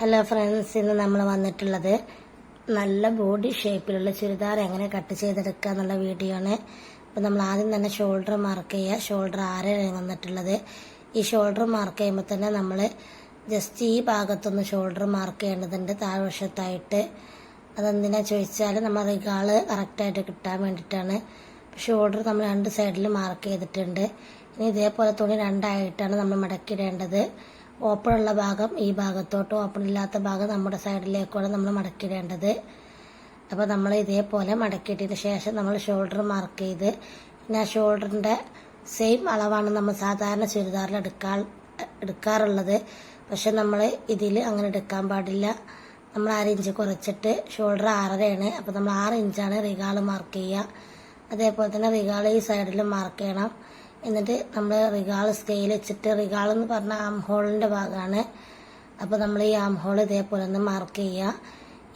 Hello friends ഇന്ന് നമ്മൾ വന്നിട്ടുള്ളത് നല്ല ബോഡി ഷേപ്പിലുള്ള ചുരിദാർ എങ്ങനെ കട്ട് ചെയ്തെടുക്കുക എന്നുള്ള വീഡിയോ ആണ്. അപ്പം നമ്മൾ ആദ്യം തന്നെ ഷോൾഡർ മാർക്ക് ചെയ്യുക. ഷോൾഡർ ആരെയാണ് വന്നിട്ടുള്ളത്? ഈ ഷോൾഡർ മാർക്ക് ചെയ്യുമ്പോൾ തന്നെ നമ്മൾ ജസ്റ്റ് ഈ ഭാഗത്തൊന്ന് ഷോൾഡർ മാർക്ക് ചെയ്യേണ്ടതുണ്ട്. താഴ്വശത്തായിട്ട്. അതെന്തിനാ ചോദിച്ചാൽ നമ്മൾ റിഗാൾ കറക്റ്റായിട്ട് കിട്ടാൻ വേണ്ടിയിട്ടാണ് ഷോൾഡർ നമ്മൾ രണ്ട് സൈഡിൽ മാർക്ക് ചെയ്തിട്ടുണ്ട്. ഇനി ഇതേപോലെ തുണി രണ്ടായിട്ടാണ് നമ്മൾ മടക്കിയിടേണ്ടത് ഓപ്പൺ ഉള്ള ഭാഗം ഈ ഭാഗത്തോട്ട് ഓപ്പൺ ഇല്ലാത്ത ഭാഗം നമ്മുടെ സൈഡിലേക്കാണ് നമ്മൾ മടക്കിയിടേണ്ടത് അപ്പോൾ നമ്മൾ ഇതേപോലെ മടക്കിയിട്ടതിന് ശേഷം നമ്മൾ ഷോൾഡർ മാർക്ക് ചെയ്ത് പിന്നെ ആ ഷോൾഡറിന്റെ സെയിം അളവാണ് നമ്മൾ സാധാരണ ചുരിദാറിൽ എടുക്കാൻ എടുക്കാറുള്ളത്. പക്ഷെ നമ്മൾ ഇതിൽ അങ്ങനെ എടുക്കാൻ പാടില്ല. നമ്മൾ ആറ് ഇഞ്ച് കുറച്ചിട്ട് ഷോൾഡർ ആറരയാണ്. അപ്പോൾ നമ്മൾ ആറ് ഇഞ്ചാണ് റിഗാൾ മാർക്ക് ചെയ്യുക. അതേപോലെ തന്നെ റിഗാൾ ഈ സൈഡിലും മാർക്ക് ചെയ്യണം. എന്നിട്ട് നമ്മൾ റിഗാൾ സ്കെയിൽ വെച്ചിട്ട് റിഗാൾ എന്ന് പറഞ്ഞാൽ ആം ഹോളിന്റെ ഭാഗമാണ് അപ്പോൾ നമ്മൾ ഈ ആം ഹോൾ ഇതേപോലെ ഒന്ന് മാർക്ക് ചെയ്യുക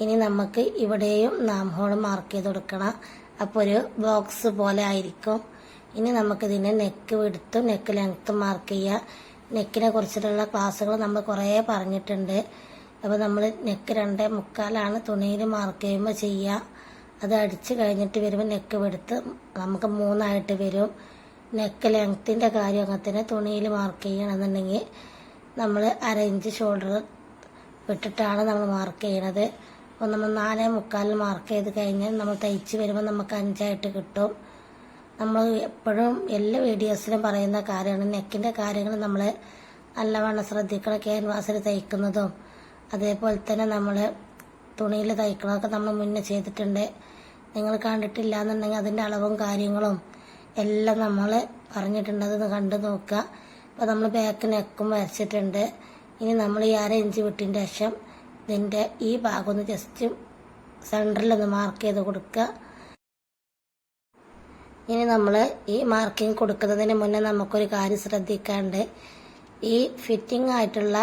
ഇനി നമുക്ക് ഇവിടെയും നാം ഹോൾ മാർക്ക് ചെയ്ത് കൊടുക്കണം. അപ്പോൾ ഒരു ബോക്സ് പോലെ ആയിരിക്കും. ഇനി നമുക്കിതിനെ നെക്ക് വിടുത്തും നെക്ക് ലെങ്ത്തും മാർക്ക് ചെയ്യുക നെക്കിനെ കുറിച്ചിട്ടുള്ള ക്ലാസ്സുകൾ നമ്മൾ കുറേ പറഞ്ഞിട്ടുണ്ട്. അപ്പോൾ നമ്മൾ നെക്ക് രണ്ടേ മുക്കാലാണ് തുണിയിൽ മാർക്ക് ചെയ്യുമ്പോൾ ചെയ്യുക അത് അടിച്ച് കഴിഞ്ഞിട്ട് വരുമ്പോൾ നെക്ക് വെടുത്ത് നമുക്ക് മൂന്നായിട്ട് വരും. നെക്ക് ലെങ്ത്തിന്റെ കാര്യം അങ്ങനെ തന്നെ തുണിയിൽ മാർക്ക് ചെയ്യണമെന്നുണ്ടെങ്കിൽ നമ്മൾ അര ഇഞ്ച് ഷോൾഡർ വിട്ടിട്ടാണ് നമ്മൾ മാർക്ക് ചെയ്യണത്. അപ്പോൾ നമ്മൾ നാലേ മുക്കാലിൽ മാർക്ക് ചെയ്ത് കഴിഞ്ഞാൽ നമ്മൾ തയ്ച്ച് വരുമ്പോൾ നമുക്ക് അഞ്ചായിട്ട് കിട്ടും. നമ്മൾ എപ്പോഴും എല്ലാ വീഡിയോസിലും പറയുന്ന കാര്യമാണ്. നെക്കിന്റെ കാര്യങ്ങൾ നമ്മൾ നല്ലവണ്ണം ശ്രദ്ധിക്കണം ക്യാൻവാസിൽ തയ്ക്കുന്നതും. അതേപോലെ തന്നെ നമ്മൾ തുണിയിൽ തയ്ക്കണമൊക്കെ നമ്മൾ മുന്നേ ചെയ്തിട്ടുണ്ട്. നിങ്ങൾ കണ്ടിട്ടില്ല എന്നുണ്ടെങ്കിൽ അതിന്റെ അളവും കാര്യങ്ങളും എല്ലാം നമ്മൾ പറഞ്ഞിട്ടുണ്ട് അത് കണ്ടു നോക്കുക. അപ്പോൾ നമ്മൾ ബാക്ക് നെക്കും വരച്ചിട്ടുണ്ട്. ഇനി നമ്മൾ ഈ അര ഇഞ്ച് വിട്ടിന്റെ ശേഷം ഇതിന്റെ ഈ ഭാഗം ഒന്ന് ജസ്റ്റ് സെന്ററിലൊന്ന് മാർക്ക് ചെയ്ത് കൊടുക്കുക. ഇനി നമ്മൾ ഈ മാർക്കിംഗ് കൊടുക്കുന്നതിന് മുന്നേ നമുക്കൊരു കാര്യം ശ്രദ്ധിക്കാണ്ട് ഈ ഫിറ്റിംഗ് ആയിട്ടുള്ള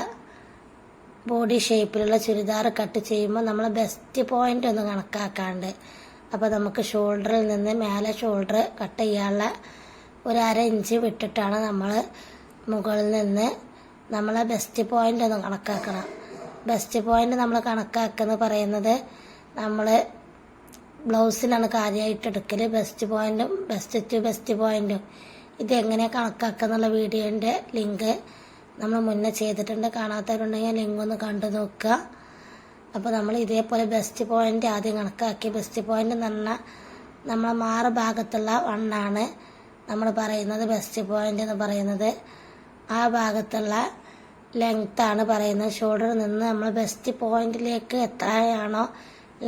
ബോഡി ഷേപ്പിലുള്ള ചുരിദാർ കട്ട് ചെയ്യുമ്പോൾ നമ്മൾ ബെസ്റ്റ് പോയിന്റ് ഒന്ന് കണക്കാക്കാണ്ട് അപ്പോൾ നമുക്ക് ഷോൾഡറിൽ നിന്ന് മേലെ ഷോൾഡർ കട്ട് ചെയ്യാനുള്ള ഒരു അര ഇഞ്ച് വിട്ടിട്ടാണ് നമ്മൾ മുകളിൽ നിന്ന് നമ്മളെ ബെസ്റ്റ് പോയിന്റ് ഒന്ന് കണക്കാക്കണം. ബെസ്റ്റ് പോയിന്റ് നമ്മൾ കണക്കാക്കുന്ന പറയുന്നത് നമ്മൾ ബ്ലൗസിനാണ് കാര്യമായിട്ട് എടുക്കൽ ബെസ്റ്റ് പോയിന്റും ബെസ്റ്റ് ടു ബെസ്റ്റ് പോയിന്റും ഇതെങ്ങനെ കണക്കാക്കുന്നുള്ള വീഡിയോന്റെ ലിങ്ക് നമ്മൾ മുന്നേ ചെയ്തിട്ടുണ്ട്. കാണാത്തവരുണ്ടെങ്കിൽ ലിങ്ക് ഒന്ന് കണ്ടു നോക്കുക. അപ്പോൾ നമ്മൾ ഇതേപോലെ ബെസ്റ്റ് പോയിന്റ് ആദ്യം കണക്കാക്കി. ബെസ്റ്റ് പോയിന്റ് എന്ന് പറഞ്ഞാൽ നമ്മളെ മാറ് ഭാഗത്തുള്ള വണ്ണാണ് നമ്മൾ പറയുന്നത്. ബെസ്റ്റ് പോയിന്റ് എന്ന് പറയുന്നത് ആ ഭാഗത്തുള്ള ലെങ്ത്താണ് പറയുന്നത്. ഷോൾഡറിൽ നിന്ന് നമ്മൾ ബെസ്റ്റ് പോയിന്റിലേക്ക് എത്രയാണോ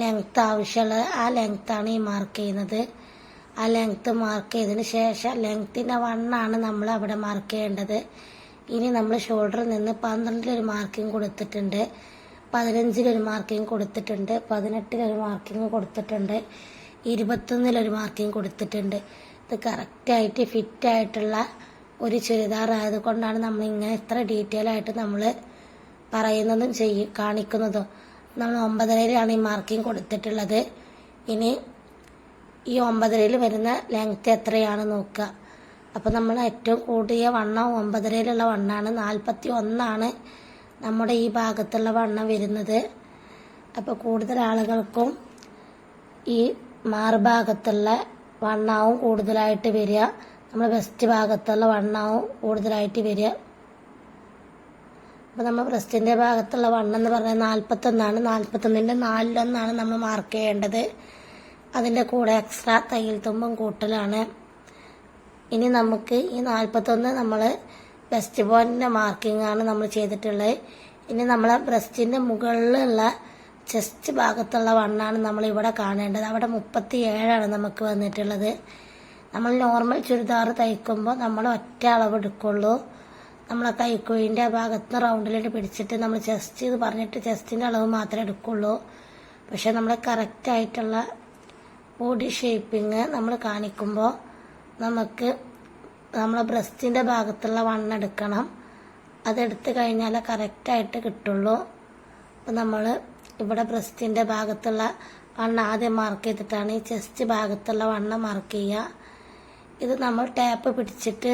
ലെങ്ത് ആവശ്യമുള്ളത് ആ ലെങ്ത്താണ് ഈ മാർക്ക് ചെയ്യുന്നത്. ആ ലെങ്ത് മാർക്ക് ചെയ്തതിന് ശേഷം ലെങ്ത്തിന്റെ വണ്ണാണ് നമ്മൾ അവിടെ മാർക്ക് ചെയ്യേണ്ടത്. ഇനി നമ്മൾ ഷോൾഡറിൽ നിന്ന് പന്ത്രണ്ടിലൊരു മാർക്കിംഗ് കൊടുത്തിട്ടുണ്ട്. പതിനഞ്ചിലൊരു മാർക്കിംഗ് കൊടുത്തിട്ടുണ്ട്. പതിനെട്ടിലൊരു മാർക്കിംഗ് കൊടുത്തിട്ടുണ്ട്. ഇരുപത്തൊന്നിലൊരു മാർക്കിംഗ് കൊടുത്തിട്ടുണ്ട്. ഇത് കറക്റ്റായിട്ട് ഫിറ്റായിട്ടുള്ള ഒരു ചുരിദാർ ആയതുകൊണ്ടാണ് നമ്മൾ ഇങ്ങനെ ഇത്ര ഡീറ്റെയിൽ ആയിട്ട് നമ്മൾ പറയുന്നതും ചെയ്യും കാണിക്കുന്നതും. നമ്മൾ ഒമ്പതരയിലാണ് ഈ മാർക്കിംഗ് കൊടുത്തിട്ടുള്ളത്. ഇനി ഈ ഒമ്പതരയിൽ വരുന്ന ലെങ്ത് എത്രയാണ് നോക്കുക. അപ്പോൾ നമ്മൾ ഏറ്റവും കൂടിയ വണ്ണം ഒമ്പതരയിലുള്ള വണ്ണാണ്. നാൽപ്പത്തി ഒന്നാണ് നമ്മുടെ ഈ ഭാഗത്തുള്ള വണ്ണം വരുന്നത്. അപ്പോൾ കൂടുതൽ ആളുകൾക്കും ഈ മാറുഭാഗത്തുള്ള വണ്ണാവും കൂടുതലായിട്ട് വരിക. നമ്മൾ വെസ്റ്റ് ഭാഗത്തുള്ള വണ്ണാവും കൂടുതലായിട്ട് വരിക. അപ്പോൾ നമ്മൾ ബ്രസ്റ്റിന്റെ ഭാഗത്തുള്ള വണ്ണം എന്ന് പറഞ്ഞാൽ നാൽപ്പത്തൊന്നാണ് നാൽപ്പത്തൊന്നിന്റെ നാലിലൊന്നാണ് നമ്മൾ മാർക്ക് ചെയ്യേണ്ടത്. അതിന്റെ കൂടെ എക്സ്ട്രാ തയ്യൽ തുമ്പും കൂട്ടലാണ്. ഇനി നമുക്ക് ഈ നാൽപ്പത്തൊന്ന് നമ്മൾ ബ്രസ്റ്റ് പോയിന്റിന്റെ മാർക്കിംഗ് ആണ് നമ്മൾ ചെയ്തിട്ടുള്ളത്. ഇനി നമ്മളെ ബ്രസ്റ്റിന്റെ മുകളിലുള്ള ചെസ്റ്റ് ഭാഗത്തുള്ള വണ്ണാണ് നമ്മൾ ഇവിടെ കാണേണ്ടത്. അവിടെ മുപ്പത്തി ഏഴാണ് നമുക്ക് വന്നിട്ടുള്ളത്. നമ്മൾ നോർമൽ ചുരിദാർ തയ്ക്കുമ്പോൾ നമ്മൾ ഒറ്റ അളവ് എടുക്കുള്ളൂ. നമ്മളെ കൈക്കുഴിന്റെ ഭാഗത്ത് റൗണ്ടിലിട്ട് പിടിച്ചിട്ട് നമ്മൾ ചെസ്റ്റ് എന്ന് പറഞ്ഞിട്ട് ചെസ്റ്റിന്റെ അളവ് മാത്രമേ എടുക്കുള്ളൂ. പക്ഷെ നമ്മൾ കറക്റ്റായിട്ടുള്ള ബോഡി ഷേപ്പിങ് നമ്മൾ കാണിക്കുമ്പോൾ നമുക്ക് നമ്മളെ ബ്രസ്റ്റിന്റെ ഭാഗത്തുള്ള വണ്ണം എടുക്കണം. അതെടുത്ത് കഴിഞ്ഞാൽ കറക്റ്റായിട്ട് കിട്ടുള്ളൂ. അപ്പം നമ്മൾ ഇവിടെ ബ്രസ്റ്റിന്റെ ഭാഗത്തുള്ള വണ്ണം ആദ്യം മാർക്ക് ചെയ്തിട്ടാണ് ഈ ചെസ്റ്റ് ഭാഗത്തുള്ള വണ്ണം മാർക്ക് ചെയ്യുക. ഇത് നമ്മൾ ടാപ്പ് പിടിച്ചിട്ട്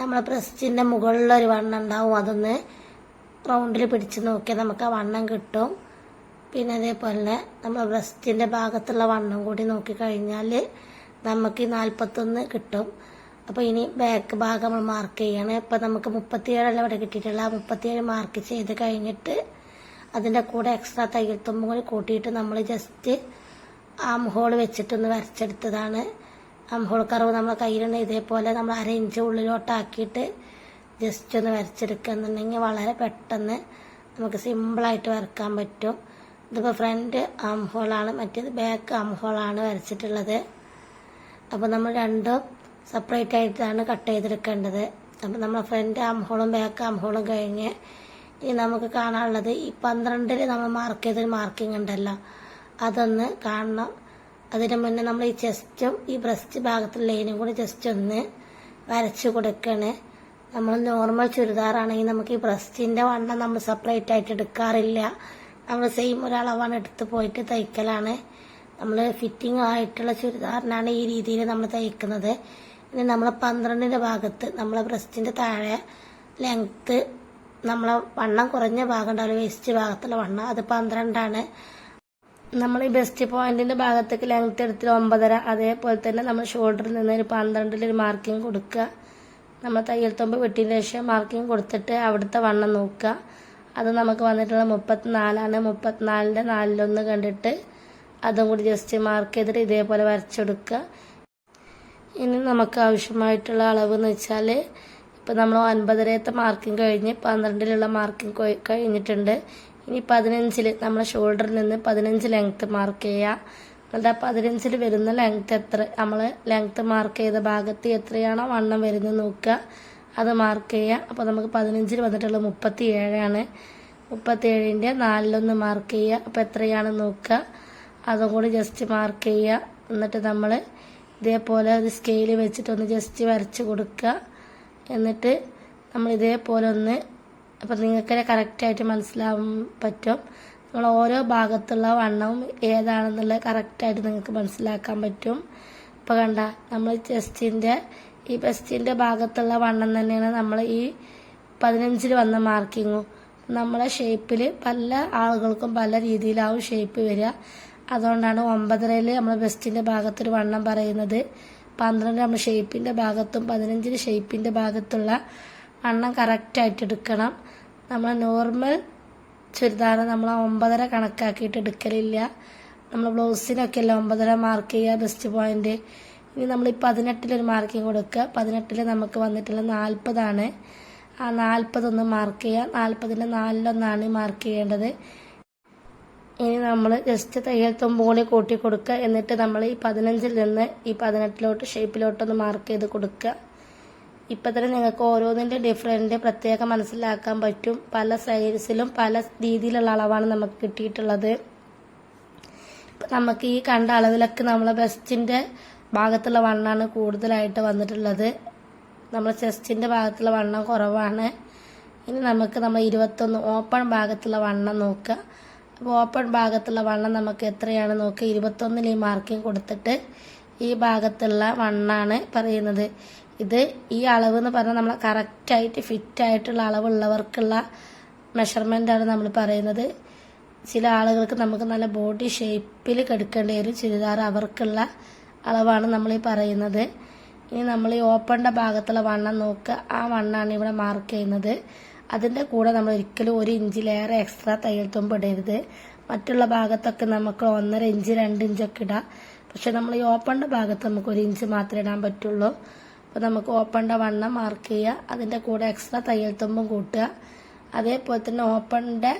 നമ്മളെ ബ്രസ്റ്റിന്റെ മുകളിലൊരു വണ്ണം ഉണ്ടാവും. അതൊന്ന് റൗണ്ടിൽ പിടിച്ച് നോക്കിയാൽ നമുക്ക് ആ വണ്ണം കിട്ടും. പിന്നെ അതേപോലെ നമ്മൾ ബ്രസ്റ്റിന്റെ ഭാഗത്തുള്ള വണ്ണം കൂടി നോക്കിക്കഴിഞ്ഞാൽ നമുക്ക് നാൽപ്പത്തൊന്ന് കിട്ടും. അപ്പോൾ ഇനി ബാക്ക് ഭാഗം നമ്മൾ മാർക്ക് ചെയ്യണം. ഇപ്പൊ നമുക്ക് മുപ്പത്തിയേഴല്ല ഇവിടെ കിട്ടിയിട്ടുള്ള ആ മുപ്പത്തിയേഴ് മാർക്ക് ചെയ്ത് കഴിഞ്ഞിട്ട് അതിന്റെ കൂടെ എക്സ്ട്രാ തയ്യൽ തുമ്പും കൂടി കൂട്ടിയിട്ട് നമ്മൾ ജസ്റ്റ് ആം ഹോൾ വെച്ചിട്ടൊന്ന് വരച്ചെടുത്തതാണ്. ആം ഹോൾ കറവ് നമ്മളെ കയ്യിലുണ്ട്. ഇതേപോലെ നമ്മൾ അര ഇഞ്ച് ഉള്ളിലോട്ടാക്കിയിട്ട് ജസ്റ്റ് ഒന്ന് വരച്ചെടുക്കുകയെന്നുണ്ടെങ്കിൽ വളരെ പെട്ടെന്ന് നമുക്ക് സിമ്പിളായിട്ട് വരക്കാൻ പറ്റും. ഇതിപ്പോൾ ഫ്രണ്ട് ആം ഹോളാണ് മറ്റേത് ബാക്ക് ആം ഹോളാണ് വരച്ചിട്ടുള്ളത്. അപ്പോൾ നമ്മൾ രണ്ടും സെപ്പറേറ്റ് ആയിട്ടാണ് കട്ട് ചെയ്തെടുക്കേണ്ടത്. അപ്പം നമ്മൾ ഫ്രണ്ട് ആം ഹോളും ബാക്ക് ആം ഹോളും കഴിഞ്ഞ് ഇനി നമുക്ക് കാണാനുള്ളത് ഈ പന്ത്രണ്ടിൽ നമ്മൾ മാർക്ക് ചെയ്തൊരു മാർക്കിംഗ് ഉണ്ടല്ലോ. അതൊന്ന് കാണണം. അതിന് മുന്നേ നമ്മൾ ഈ ചെസ്റ്റും ഈ ബ്രസ്റ്റ് ഭാഗത്തുള്ള ലൈനും കൂടി ജസ്റ്റ് ഒന്ന് വരച്ച് കൊടുക്കണേ. നമ്മൾ നോർമൽ ചുരിദാറാണെങ്കിൽ നമുക്ക് ഈ ബ്രസ്റ്റിന്റെ വണ്ണം നമ്മൾ സെപ്പറേറ്റ് ആയിട്ട് എടുക്കാറില്ല. നമ്മൾ സെയിം ഒരളവാണ് എടുത്ത് പോയിട്ട് തയ്ക്കലാണ്. നമ്മൾ ഫിറ്റിംഗ് ആയിട്ടുള്ള ചുരിദാറിനാണ് ഈ രീതിയിൽ നമ്മൾ തയ്ക്കുന്നത്. ഇനി നമ്മൾ പന്ത്രണ്ടിന്റെ ഭാഗത്ത് നമ്മളെ ബ്രസ്റ്റിന്റെ താഴെ ലെങ്ത്ത് നമ്മളെ വണ്ണം കുറഞ്ഞ ഭാഗം ഉണ്ടാവില്ല വേസ്റ്റ് ഭാഗത്തുള്ള വണ്ണം അത് പന്ത്രണ്ടാണ്. നമ്മൾ ഈ ബെസ്റ്റ് പോയിന്റിന്റെ ഭാഗത്തേക്ക് ലെങ്ത് എടുത്തിട്ട് ഒമ്പതര അതേപോലെ തന്നെ നമ്മൾ ഷോൾഡറിൽ നിന്ന് ഒരു പന്ത്രണ്ടിൽ ഒരു മാർക്കിംഗ് കൊടുക്കുക. നമ്മൾ തയ്യൽ തൊമ്പ് വെട്ടിയതിന് ശേഷം മാർക്കിംഗ് കൊടുത്തിട്ട് അവിടുത്തെ വണ്ണം നോക്കുക. അത് നമുക്ക് വന്നിട്ടുള്ള മുപ്പത്തിനാലാണ്. മുപ്പത്തിനാലിന്റെ നാലിലൊന്ന് കണ്ടിട്ട് അതും കൂടി ജസ്റ്റ് മാർക്ക് ചെയ്തിട്ട് ഇതേപോലെ വരച്ചെടുക്കുക. ഇനി നമുക്ക് ആവശ്യമായിട്ടുള്ള അളവ് എന്ന് വെച്ചാൽ ഇപ്പം നമ്മൾ ഒൻപതരത്തെ മാർക്കിംഗ് കഴിഞ്ഞ് പന്ത്രണ്ടിലുള്ള മാർക്കിംഗ് കഴിഞ്ഞിട്ടുണ്ട്. ഇനി പതിനഞ്ചിൽ നമ്മളെ ഷോൾഡറിൽ നിന്ന് പതിനഞ്ച് ലെങ്ത്ത് മാർക്ക് ചെയ്യുക എന്നിട്ട് ആ പതിനഞ്ചിൽ വരുന്ന ലെങ്ത്ത് എത്ര? നമ്മൾ ലെങ്ത്ത് മാർക്ക് ചെയ്ത ഭാഗത്ത് എത്രയാണോ വണ്ണം വരുന്നത് നോക്കുക. അത് മാർക്ക് ചെയ്യുക അപ്പോൾ നമുക്ക് പതിനഞ്ചിൽ വന്നിട്ടുള്ള മുപ്പത്തി ഏഴാണ് മുപ്പത്തി ഏഴിന്റെ നാലിലൊന്ന് മാർക്ക് ചെയ്യുക അപ്പോൾ എത്രയാണ് നോക്കുക. അതും കൂടി ജസ്റ്റ് മാർക്ക് ചെയ്യുക എന്നിട്ട് നമ്മൾ ഇതേപോലെ ഒരു സ്കെയിൽ വെച്ചിട്ടൊന്ന് ജസ്റ്റ് വരച്ച് കൊടുക്കുക. എന്നിട്ട് നമ്മൾ ഇതേപോലെ ഒന്ന് അപ്പം നിങ്ങൾക്ക് കറക്റ്റായിട്ട് മനസ്സിലാവാൻ പറ്റും. നമ്മൾ ഓരോ ഭാഗത്തുള്ള വണ്ണവും ഏതാണെന്നുള്ളത് കറക്റ്റായിട്ട് നിങ്ങൾക്ക് മനസ്സിലാക്കാൻ പറ്റും. ഇപ്പോൾ കണ്ട നമ്മൾ ചെസ്റ്റിന്റെ ഈ ബെസ്റ്റിന്റെ ഭാഗത്തുള്ള വണ്ണം തന്നെയാണ് നമ്മൾ ഈ പതിനഞ്ചിൽ വന്ന മാർക്കിങ്ങും നമ്മളെ ഷേപ്പിൽ പല ആളുകൾക്കും പല രീതിയിലാവും ഷേപ്പ് വരിക. അതുകൊണ്ടാണ് ഒമ്പതരയിൽ നമ്മൾ ബെസ്റ്റിന്റെ ഭാഗത്തൊരു വണ്ണം പറയുന്നത്. പന്ത്രണ്ട് നമ്മൾ ഷേപ്പിന്റെ ഭാഗത്തും പതിനഞ്ചിന് ഷേപ്പിന്റെ ഭാഗത്തുള്ള വണ്ണം കറക്റ്റായിട്ട് എടുക്കണം. നമ്മൾ നോർമൽ ചുരിദാർ നമ്മൾ ഒമ്പതര കണക്കാക്കിയിട്ട് എടുക്കലില്ല. നമ്മൾ ബ്ലൗസിനൊക്കെ അല്ല ഒമ്പതര മാർക്ക് ചെയ്യുക ബെസ്റ്റ് പോയിന്റ് ഇനി നമ്മൾ ഈ പതിനെട്ടിലൊരു മാർക്കിങ് കൊടുക്കുക. പതിനെട്ടിൽ നമുക്ക് വന്നിട്ടുള്ള നാൽപ്പതാണ്. ആ നാൽപ്പതൊന്ന് മാർക്ക് ചെയ്യുക. നാൽപ്പതിന്റെ നാലിലൊന്നാണ് മാർക്ക് ചെയ്യേണ്ടത്. ഇനി നമ്മൾ ജസ്റ്റ് തയ്യൽ തുമ്പോളി കൂട്ടി കൊടുക്കുക എന്നിട്ട് നമ്മൾ ഈ പതിനഞ്ചിൽ നിന്ന് ഈ പതിനെട്ടിലോട്ട് ഷേപ്പിലോട്ടൊന്ന് മാർക്ക് ചെയ്ത് കൊടുക്കുക ഇപ്പം തന്നെ നിങ്ങൾക്ക് ഓരോന്നിന്റെ ഡിഫറെന്റ് പ്രത്യേകം മനസ്സിലാക്കാൻ പറ്റും. പല സൈസിലും പല രീതിയിലുള്ള അളവാണ് നമുക്ക് കിട്ടിയിട്ടുള്ളത്. ഇപ്പം നമുക്ക് ഈ കണ്ട അളവിലൊക്കെ നമ്മളെ ബെസ്റ്റിന്റെ ഭാഗത്തുള്ള വണ്ണാണ് കൂടുതലായിട്ട് വന്നിട്ടുള്ളത്. നമ്മൾ ചെസ്റ്റിന്റെ ഭാഗത്തുള്ള വണ്ണം കുറവാണ്. ഇനി നമുക്ക് നമ്മൾ ഇരുപത്തൊന്ന് ഓപ്പൺ ഭാഗത്തുള്ള വണ്ണം നോക്കുക ഓപ്പൺ ഭാഗത്തുള്ള വണ്ണം നമുക്ക് എത്രയാണ്? നോക്കുക ഇരുപത്തൊന്നിൽ ഈ മാർക്കിംഗ് കൊടുത്തിട്ട് ഈ ഭാഗത്തുള്ള വണ്ണാണ് പറയുന്നത്. ഇത് ഈ അളവ് എന്ന് പറഞ്ഞാൽ നമ്മൾ കറക്റ്റായിട്ട് ഫിറ്റായിട്ടുള്ള അളവുള്ളവർക്കുള്ള മെഷർമെന്റാണ് നമ്മൾ പറയുന്നത്. ചില ആളുകൾക്ക് നമുക്ക് നല്ല ബോഡി ഷേപ്പിൽ കെടുക്കേണ്ടി വരും. ചുരിദാർ അവർക്കുള്ള അളവാണ് നമ്മൾ ഈ പറയുന്നത്. ഇനി നമ്മൾ ഈ ഓപ്പണിന്റെ ഭാഗത്തുള്ള വണ്ണം നോക്കുക. ആ വണ്ണാണ് ഇവിടെ മാർക്ക് ചെയ്യുന്നത്. അതിന്റെ കൂടെ നമ്മൾ ഒരിക്കലും ഒരു ഇഞ്ചിലേറെ എക്സ്ട്രാ തയ്യൽ തുമ്പ് ഇടരുത്. മറ്റുള്ള ഭാഗത്തൊക്കെ നമുക്ക് ഒന്നര ഇഞ്ച് രണ്ട് ഇഞ്ചൊക്കെ ഇടാം. പക്ഷെ നമ്മൾ ഈ ഓപ്പണിന്റെ ഭാഗത്ത് നമുക്ക് ഒരു ഇഞ്ച് മാത്രമേ ഇടാൻ പറ്റുള്ളൂ. അപ്പോൾ നമുക്ക് ഓപ്പണിന്റെ വണ്ണം മാർക്ക് ചെയ്യുക അതിന്റെ കൂടെ എക്സ്ട്രാ തയ്യൽ തുമ്പും കൂട്ടുക. അതേപോലെ തന്നെ ഓപ്പണിന്റെ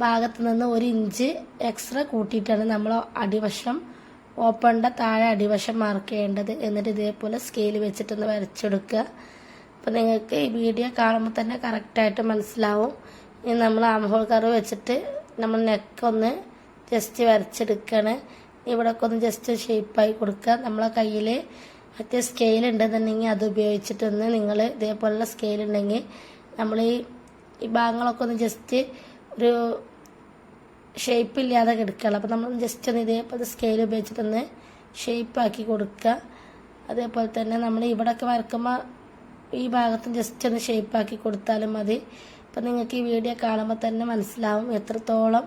ഭാഗത്ത് നിന്ന് ഒരു ഇഞ്ച് എക്സ്ട്രാ കൂട്ടിയിട്ടാണ് നമ്മൾ അടിവശം ഓപ്പണിന്റെ താഴെ അടിവശം മാർക്ക് ചെയ്യേണ്ടത്. എന്നിട്ട് ഇതേപോലെ സ്കെയിൽ വെച്ചിട്ടൊന്ന് വരച്ചെടുക്കുക. അപ്പോൾ നിങ്ങൾക്ക് ഈ വീഡിയോ കാണുമ്പോൾ തന്നെ കറക്റ്റായിട്ട് മനസ്സിലാവും. ഇനി നമ്മൾ ആംഹോൾ കറ് വെച്ചിട്ട് നമ്മൾ നെക്കൊന്ന് ജസ്റ്റ് വരച്ചെടുക്കുകയാണ് ഇവിടെയൊക്കെ ഒന്ന് ജസ്റ്റ് ഷേപ്പായി കൊടുക്കുക. നമ്മളെ കയ്യിൽ മറ്റേ സ്കെയിൽ ഉണ്ടെന്നുണ്ടെങ്കിൽ അത് ഉപയോഗിച്ചിട്ടൊന്ന് നിങ്ങൾ ഇതേപോലുള്ള സ്കെയിൽ ഉണ്ടെങ്കിൽ നമ്മൾ ഈ ഈ ഭാഗങ്ങളൊക്കെ ഒന്ന് ജസ്റ്റ് ഒരു ഷേപ്പ് ഇല്ലാതെ കിടക്കുകയുള്ളൂ അപ്പോൾ നമ്മൾ ജസ്റ്റ് ഒന്ന് ഇതേപോലെ സ്കെയിൽ ഉപയോഗിച്ചിട്ടൊന്ന് ഷേപ്പാക്കി കൊടുക്കുക. അതേപോലെ തന്നെ നമ്മൾ ഇവിടെയൊക്കെ വരക്കുമ്പോൾ ഈ ഭാഗത്ത് ജസ്റ്റ് ഒന്ന് ഷേപ്പാക്കി കൊടുത്താലും മതി. അപ്പം നിങ്ങൾക്ക് ഈ വീഡിയോ കാണുമ്പോൾ തന്നെ മനസ്സിലാവും എത്രത്തോളം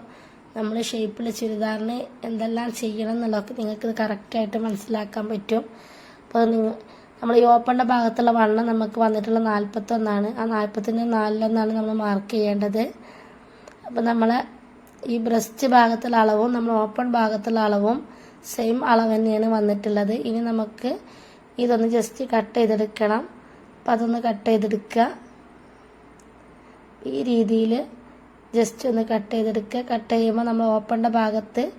നമ്മൾ ഷേപ്പിൽ ചുരിദാറിന് എന്തെല്ലാം ചെയ്യണം എന്നുള്ളതൊക്കെ നിങ്ങൾക്ക് കറക്റ്റായിട്ട് മനസ്സിലാക്കാൻ പറ്റും. അപ്പോൾ നമ്മൾ ഈ ഓപ്പണിന്റെ ഭാഗത്തുള്ള വണ്ണം നമുക്ക് വന്നിട്ടുള്ള നാൽപ്പത്തൊന്നാണ് ആ നാൽപ്പത്തിന്റെ നാലിലൊന്നാണ് നമ്മൾ മാർക്ക് ചെയ്യേണ്ടത്. അപ്പോൾ നമ്മൾ ഈ ബ്രസ്റ്റ് ഭാഗത്തുള്ള അളവും നമ്മൾ ഓപ്പൺ ഭാഗത്തുള്ള അളവും സെയിം അളവ് തന്നെയാണ് വന്നിട്ടുള്ളത്. ഇനി നമുക്ക് ഇതൊന്ന് ജസ്റ്റ് കട്ട് ചെയ്തെടുക്കണം. അപ്പം അതൊന്ന് കട്ട് ചെയ്തെടുക്കുക. ഈ രീതിയിൽ ജസ്റ്റ് ഒന്ന് കട്ട് ചെയ്തെടുക്കുക. കട്ട് ചെയ്യുമ്പോൾ നമ്മൾ ഓപ്പണിന്റെ ഭാഗത്ത്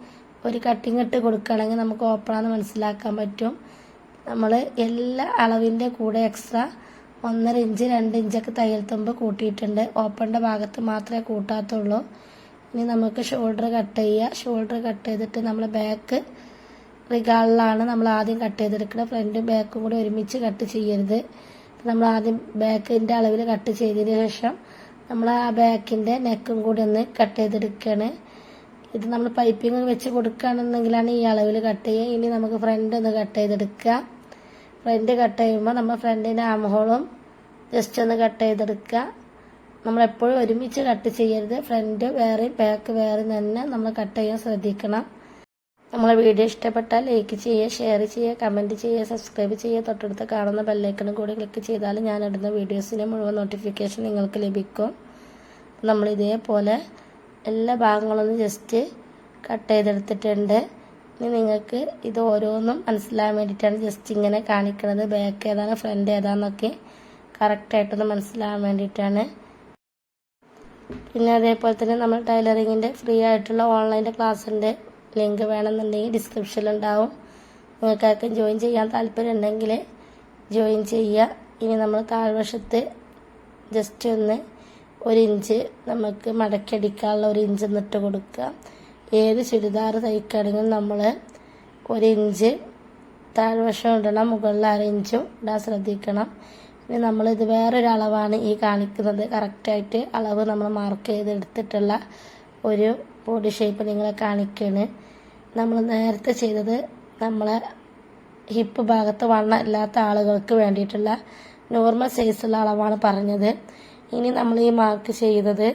ഒരു കട്ടിങ് ഇട്ട് കൊടുക്കുകയാണെങ്കിൽ നമുക്ക് ഓപ്പണാന്ന് മനസ്സിലാക്കാൻ പറ്റും. നമ്മൾ എല്ലാ അളവിന്റെ കൂടെ എക്സ്ട്രാ ഒന്നര ഇഞ്ച് രണ്ട് ഇഞ്ചൊക്കെ തയ്യൽ തുമ്പ് കൂട്ടിയിട്ടുണ്ട്. ഓപ്പണിന്റെ ഭാഗത്ത് മാത്രമേ കൂട്ടാത്തുള്ളൂ. ഇനി നമുക്ക് ഷോൾഡർ കട്ട് ചെയ്യുക. ഷോൾഡർ കട്ട് ചെയ്തിട്ട് നമ്മൾ ബാക്ക് റിഗാളിലാണ് നമ്മൾ ആദ്യം കട്ട് ചെയ്തെടുക്കുന്നത്. ഫ്രണ്ടും ബാക്കും കൂടി ഒരുമിച്ച് കട്ട് ചെയ്യരുത്. നമ്മൾ ആദ്യം ബാക്കിന്റെ അളവിൽ കട്ട് ചെയ്തതിന് ശേഷം നമ്മൾ ആ ബാക്കിന്റെ നെക്കും കൂടി ഒന്ന് കട്ട് ചെയ്തെടുക്കുകയാണ് ഇത് നമ്മൾ പൈപ്പിംഗ് വെച്ച് കൊടുക്കുകയാണെന്നെങ്കിലാണ് ഈ അളവിൽ കട്ട് ചെയ്യുക. ഇനി നമുക്ക് ഫ്രണ്ട് ഒന്ന് കട്ട് ചെയ്തെടുക്കുക. ഫ്രണ്ട് കട്ട് ചെയ്യുമ്പോൾ നമ്മൾ ഫ്രണ്ടിന്റെ ആംഹോളും ജസ്റ്റ് ഒന്ന് കട്ട് ചെയ്തെടുക്കുക. നമ്മൾ എപ്പോഴും ഒരുമിച്ച് കട്ട് ചെയ്യരുത്. ഫ്രണ്ട് വേറെയും ബാക്ക് വേറെയും തന്നെ നമ്മൾ കട്ട് ചെയ്യാൻ ശ്രദ്ധിക്കണം. നമ്മളെ വീഡിയോ ഇഷ്ടപ്പെട്ടാൽ ലൈക്ക് ചെയ്യുക ഷെയർ ചെയ്യുക കമന്റ് ചെയ്യുക സബ്സ്ക്രൈബ് ചെയ്യുക. തൊട്ടടുത്ത് കാണുന്ന ബെല്ലൈക്കണും കൂടി ക്ലിക്ക് ചെയ്താൽ ഞാൻ ഇടുന്ന വീഡിയോസിന്റെ മുഴുവൻ നോട്ടിഫിക്കേഷൻ നിങ്ങൾക്ക് ലഭിക്കും. നമ്മൾ ഇതേപോലെ എല്ലാ ഭാഗങ്ങളും ജസ്റ്റ് കട്ട് ചെയ്തെടുത്തിട്ടുണ്ട്. ഇനി നിങ്ങൾക്ക് ഇത് ഓരോന്നും മനസ്സിലാകാൻ വേണ്ടിയിട്ടാണ് ജസ്റ്റ് ഇങ്ങനെ കാണിക്കുന്നത് ബാക്ക് ഏതാണ് ഫ്രണ്ട് ഏതാണെന്നൊക്കെ കറക്റ്റായിട്ടൊന്ന് മനസ്സിലാകാൻ വേണ്ടിയിട്ടാണ്. പിന്നെ അതേപോലെ തന്നെ നമ്മൾ ടൈലറിങ്ങിന്റെ ഫ്രീ ആയിട്ടുള്ള ഓൺലൈന്റെ ക്ലാസ്സിന്റെ ലിങ്ക് വേണമെന്നുണ്ടെങ്കിൽ ഡിസ്ക്രിപ്ഷനിലുണ്ടാവും. നിങ്ങൾക്ക് ആർക്കും ജോയിൻ ചെയ്യാൻ താല്പര്യം ഉണ്ടെങ്കിൽ ജോയിൻ ചെയ്യുക. ഇനി നമ്മൾ താഴ്വശത്ത് ജസ്റ്റ് ഒന്ന് ഒരു ഇഞ്ച് നമുക്ക് മടക്കടിക്കാനുള്ള ഒരു ഇഞ്ച് നിട്ട് കൊടുക്കുക. ഏത് ചുരിദാർ തയ്ക്കുകയാണെങ്കിലും നമ്മൾ ഒരു ഇഞ്ച് താഴ്വശം ഇടണം മുകളിൽ അര ഇഞ്ചും ഇടാൻ ശ്രദ്ധിക്കണം. ഇനി നമ്മൾ നമ്മളിത് വേറൊരു അളവാണ് ഈ കാണിക്കുന്നത്. കറക്റ്റായിട്ട് അളവ് നമ്മൾ മാർക്ക് ചെയ്തെടുത്തിട്ടുള്ള ഒരു ബോഡി ഷേപ്പ് നിങ്ങളെ കാണിക്കുകയാണ് നമ്മൾ നേരത്തെ ചെയ്തത് നമ്മളെ ഹിപ്പ് ഭാഗത്ത് വണ്ണം ഇല്ലാത്ത ആളുകൾക്ക് വേണ്ടിയിട്ടുള്ള നോർമൽ സൈസുള്ള അളവാണ് പറഞ്ഞത്. ഇനി നമ്മൾ ഈ മാർക്ക് ചെയ്തത്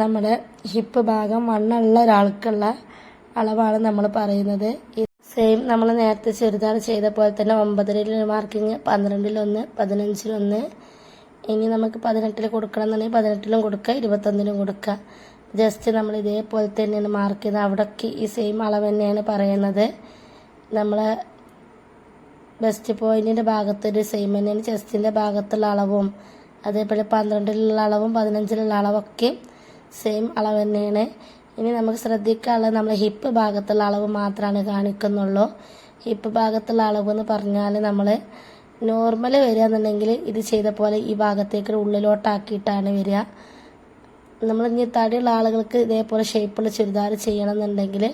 നമ്മുടെ ഹിപ്പ് ഭാഗം വണ്ണമുള്ള ഒരാൾക്കുള്ള അളവാണ് നമ്മൾ പറയുന്നത്. സെയിം നമ്മൾ നേരത്തെ ചെറുതാണ് ചെയ്ത പോലെ തന്നെ ഒമ്പതരയിലൊരു മാർക്കിങ് പന്ത്രണ്ടിലൊന്ന് പതിനഞ്ചിലൊന്ന്. ഇനി നമുക്ക് പതിനെട്ടിൽ കൊടുക്കണം എന്നുണ്ടെങ്കിൽ പതിനെട്ടിലും കൊടുക്കുക ഇരുപത്തൊന്നിലും കൊടുക്കുക. ജസ്റ്റ് നമ്മൾ ഇതേപോലെ തന്നെയാണ് മാർക്ക് ചെയ്യുന്നത് അവിടേക്ക് ഈ സെയിം അളവ് തന്നെയാണ് പറയുന്നത്. നമ്മൾ ബെസ്റ്റ് പോയിന്റിന്റെ ഭാഗത്തൊരു സെയിം തന്നെയാണ് ചെസ്റ്റിന്റെ ഭാഗത്തുള്ള അളവും. അതേപോലെ പന്ത്രണ്ടിലുള്ള അളവും പതിനഞ്ചിലുള്ള അളവൊക്കെ സെയിം അളവ് തന്നെയാണ്. ഇനി നമുക്ക് ശ്രദ്ധിക്കാനുള്ളത് നമ്മൾ ഹിപ്പ് ഭാഗത്തുള്ള അളവ് മാത്രമാണ് കാണിക്കുന്നുള്ളൂ. ഹിപ്പ് ഭാഗത്തുള്ള അളവ് എന്ന് പറഞ്ഞാൽ നമ്മൾ നോർമൽ വരിക എന്നുണ്ടെങ്കിൽ ഇത് ചെയ്ത പോലെ ഈ ഭാഗത്തേക്ക് ഉള്ളിലോട്ടാക്കിയിട്ടാണ് വരിക. നമ്മൾ ഇനി തടിയുള്ള ആളുകൾക്ക് ഇതേപോലെ ഷേപ്പുള്ള ചുരിദാർ ചെയ്യണമെന്നുണ്ടെങ്കിൽ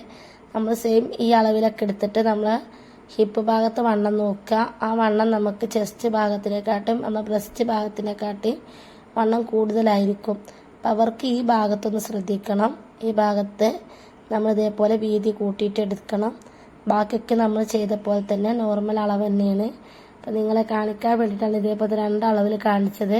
നമ്മൾ സെയിം ഈ അളവിലൊക്കെ എടുത്തിട്ട് നമ്മൾ ഹിപ്പ് ഭാഗത്ത് വണ്ണം നോക്കുക. ആ വണ്ണം നമുക്ക് ചെസ്റ്റ് ഭാഗത്തിനെക്കാട്ടും നമ്മൾ ബ്രസ്റ്റ് ഭാഗത്തിനെക്കാട്ടി വണ്ണം കൂടുതലായിരിക്കും. അപ്പം അവർക്ക് ഈ ഭാഗത്തൊന്ന് ശ്രദ്ധിക്കണം. ഈ ഭാഗത്ത് നമ്മൾ ഇതേപോലെ വീതി കൂട്ടിയിട്ട് എടുക്കണം. ബാക്കിയൊക്കെ നമ്മൾ ചെയ്ത പോലെ തന്നെ നോർമൽ അളവ് തന്നെയാണ്. അപ്പം നിങ്ങളെ കാണിക്കാൻ വേണ്ടിയിട്ടാണ് ഇതേപോലെ രണ്ട് അളവിൽ കാണിച്ചത്.